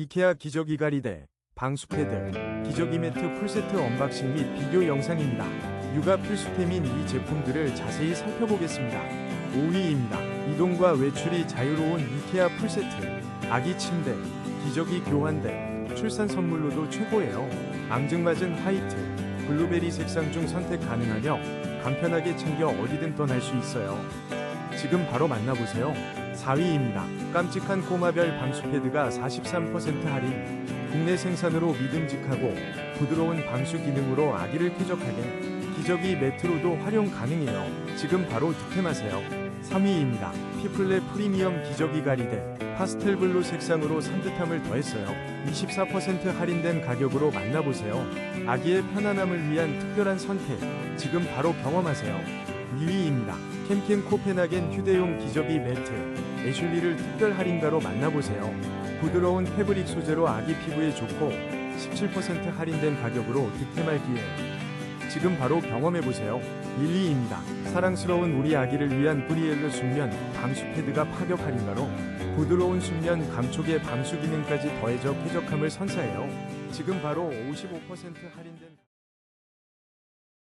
이케아 기저귀 가리대, 방수 패드, 기저귀 매트 풀세트 언박싱 및 비교 영상입니다. 육아 필수템인 이 제품들을 자세히 살펴보겠습니다. 5위입니다. 이동과 외출이 자유로운 이케아 풀세트, 아기 침대, 기저귀 교환대, 출산 선물로도 최고예요. 앙증맞은 화이트, 블루베리 색상 중 선택 가능하며 간편하게 챙겨 어디든 떠날 수 있어요. 지금 바로 만나보세요. 4위입니다. 깜찍한 꼬마별 방수 패드가 43% 할인. 국내 생산으로 믿음직하고 부드러운 방수 기능으로 아기를 쾌적하게. 기저귀 매트로도 활용 가능해요. 지금 바로 득템하세요. 3위입니다. 피플레 프리미엄 기저귀 가리대. 파스텔 블루 색상으로 산뜻함을 더했어요. 24% 할인된 가격으로 만나보세요. 아기의 편안함을 위한 특별한 선택. 지금 바로 경험하세요. 2위입니다. 캠캠 코펜하겐 휴대용 기저귀 매트. 애슐리를 특별 할인가로 만나보세요. 부드러운 패브릭 소재로 아기 피부에 좋고 17% 할인된 가격으로 득템할 기회. 지금 바로 경험해보세요. 1위입니다. 사랑스러운 우리 아기를 위한 브리엘르 숙면 방수 패드가 파격 할인가로 부드러운 숙면 감촉의 방수 기능까지 더해져 쾌적함을 선사해요. 지금 바로 55% 할인된